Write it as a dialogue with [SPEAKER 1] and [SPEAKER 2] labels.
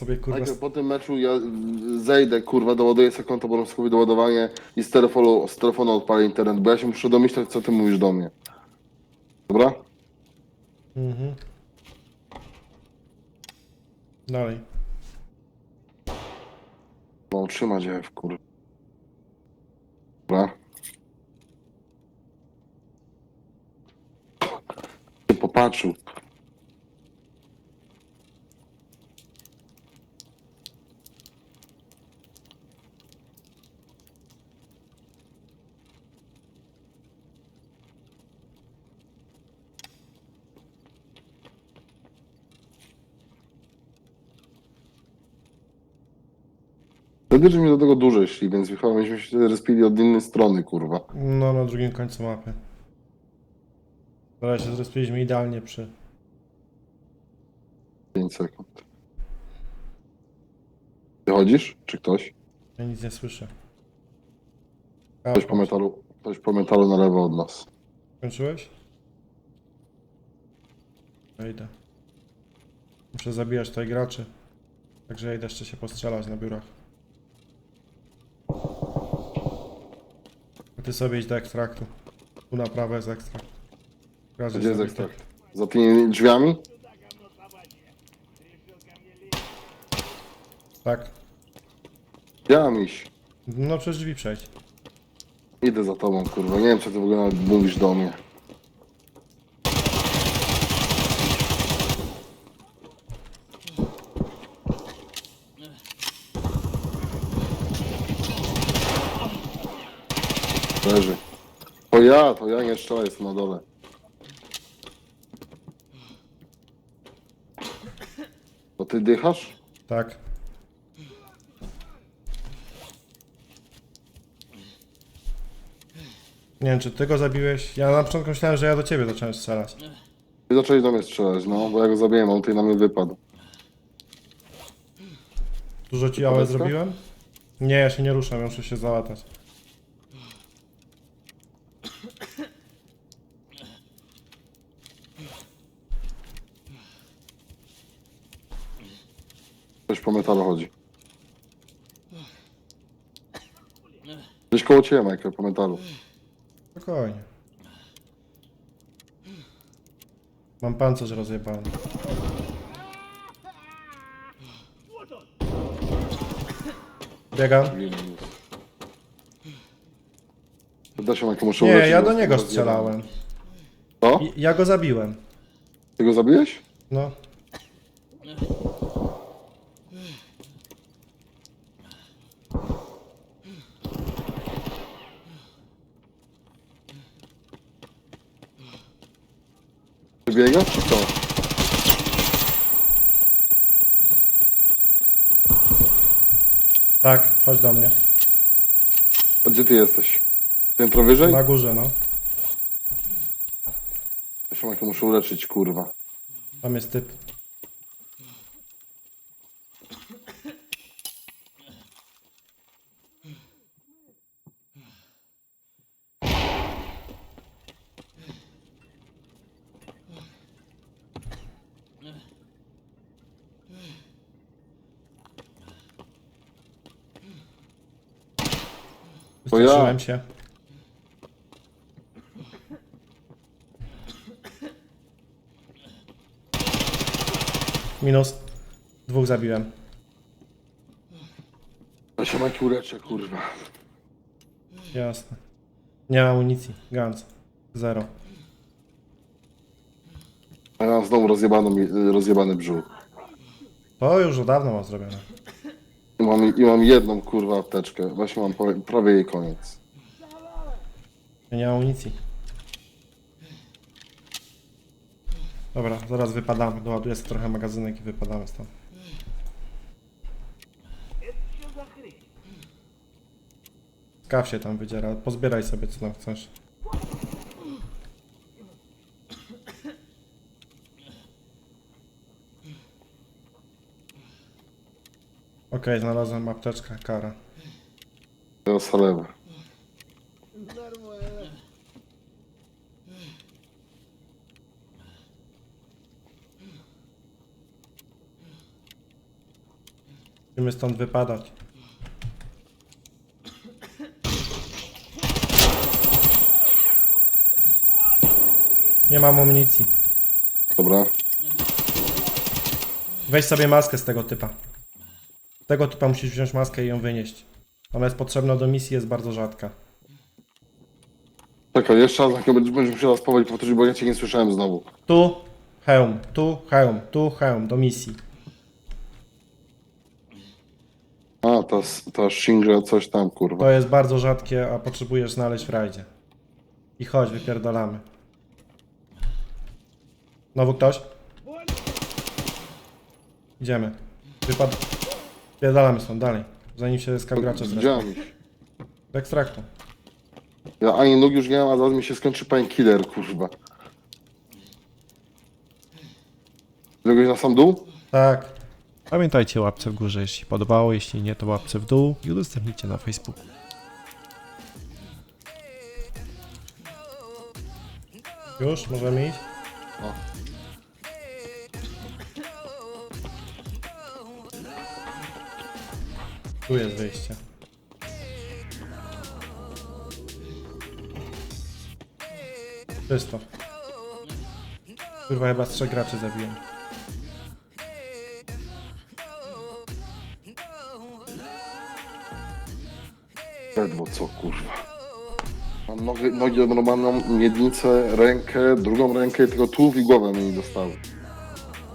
[SPEAKER 1] sobie kurwa...
[SPEAKER 2] Najpierw po tym meczu ja zejdę, kurwa, doładuję sobie konto, bo sobie doładowanie i z telefonu, z telefonu odpalę internet, bo ja się muszę domyślać, co ty mówisz do mnie. Dobra?
[SPEAKER 1] Mhm. Dalej.
[SPEAKER 2] Mam trzymać F, kurwa. Dobra. Popatrzył. Że mi do tego dłużej szli, więc chyba myśmy się respili od innej strony, kurwa.
[SPEAKER 1] No, na drugim końcu mapy. Teraz się zrespiliśmy idealnie przy...
[SPEAKER 2] 5 sekund. Wychodzisz? Czy ktoś?
[SPEAKER 1] Ja nic nie słyszę.
[SPEAKER 2] Ktoś po metalu, ktoś po metalu na lewo od nas.
[SPEAKER 1] Skończyłeś? Ja idę. Muszę zabijać tutaj graczy. Także ja idę jeszcze się postrzelać na biurach. Ty sobie idź do ekstraktu. Tu na prawo jest ekstrakt. Graczy
[SPEAKER 2] Gdzie jest
[SPEAKER 1] sobie
[SPEAKER 2] ekstrakt? Za tymi drzwiami?
[SPEAKER 1] Tak.
[SPEAKER 2] Ja mam iść.
[SPEAKER 1] No przez drzwi przejść.
[SPEAKER 2] Idę za tobą, kurwa. Nie wiem, co ty w ogóle nawet mówisz do mnie. Leży. To ja, to ja nie strzelaj, jestem na dole. To ty dychasz?
[SPEAKER 1] Tak. Nie wiem, czy ty go zabiłeś? Ja na początku myślałem, że ja do ciebie zacząłem strzelać.
[SPEAKER 2] Ty zaczęli do mnie strzelać, no, bo ja go zabiłem, on tutaj na mnie wypadł.
[SPEAKER 1] Dużo ci ale
[SPEAKER 2] Polecka?
[SPEAKER 1] zrobiłem? Nie, ja się nie ruszam, ja muszę się załatać.
[SPEAKER 2] Ktoś po metalu chodzi. Gdzieś koło ciebie, Michael, po metalu.
[SPEAKER 1] Spokojnie. Mam pancerz rozjebany. Biegam.
[SPEAKER 2] Da się, Michael, muszę
[SPEAKER 1] Nie,
[SPEAKER 2] uleczyć,
[SPEAKER 1] ja
[SPEAKER 2] bo
[SPEAKER 1] do niego strzelałem.
[SPEAKER 2] Co?
[SPEAKER 1] I- Ja go zabiłem.
[SPEAKER 2] Ty go zabiłeś?
[SPEAKER 1] No.
[SPEAKER 2] Ty biegasz, czy co?
[SPEAKER 1] Tak, chodź do mnie.
[SPEAKER 2] A gdzie ty jesteś? Piętro wyżej?
[SPEAKER 1] Na górze, no.
[SPEAKER 2] Ja się, muszę uleczyć, kurwa.
[SPEAKER 1] Tam jest typ.
[SPEAKER 2] To ja.
[SPEAKER 1] Wystraszyłem się. Minus. Dwóch zabiłem.
[SPEAKER 2] Ja się, Michael, uleczę, kurwa.
[SPEAKER 1] Jasne. Nie ma amunicji. Guns. Zero.
[SPEAKER 2] A ja mam znowu rozjebany, rozjebany brzuch.
[SPEAKER 1] To już od dawna mam zrobione.
[SPEAKER 2] I mam, I mam jedną, kurwa, apteczkę. Właśnie mam prawie- jej koniec.
[SPEAKER 1] Ja nie mam amunicji. Dobra, zaraz wypadamy. Doładuję sobie trochę magazynek i wypadamy stąd. Skaw się tam wydziera. Pozbieraj sobie co tam chcesz. Okej, znalazłem apteczkę, kara.
[SPEAKER 2] Salewę.
[SPEAKER 1] Musimy stąd wypadać. Nie mam amunicji.
[SPEAKER 2] Dobra.
[SPEAKER 1] Weź sobie maskę z tego typa. Tego typa musisz wziąć maskę i ją wynieść. Ona jest potrzebna do misji, jest bardzo rzadka.
[SPEAKER 2] Czekaj, jeszcze raz, jak będziesz będziesz musiał raz powoli powtórzyć, bo ja cię nie słyszałem znowu.
[SPEAKER 1] Tu hełm, tu hełm, tu hełm, do misji.
[SPEAKER 2] A, ta, ta Shingra coś tam, kurwa.
[SPEAKER 1] To jest bardzo rzadkie, a potrzebujesz znaleźć w rajdzie. I chodź, wypierdolamy. Znowu ktoś? Idziemy. Wypad... Wypierdalamy stąd, dalej. Zanim się skamgracze zresztą.
[SPEAKER 2] Widziałem ich.
[SPEAKER 1] Do ekstraktu.
[SPEAKER 2] Ja ani nóg już nie mam, a zaraz mi się skończy painkiller, kurwa. Zrobiłeś na sam dół?
[SPEAKER 1] Tak. Pamiętajcie o łapce w górze, jeśli podobało, jeśli nie, to łapce w dół i udostępnijcie na Facebooku. Już? Możemy iść?
[SPEAKER 2] No.
[SPEAKER 1] Tu jest wyjście. Czysto. Kurwa, chyba trzech graczy zabiłem.
[SPEAKER 2] Ledwo co, kurwa. Mam nogi, nogi normalną miednicę, rękę, drugą rękę tylko tułów i głowę mi nie dostały.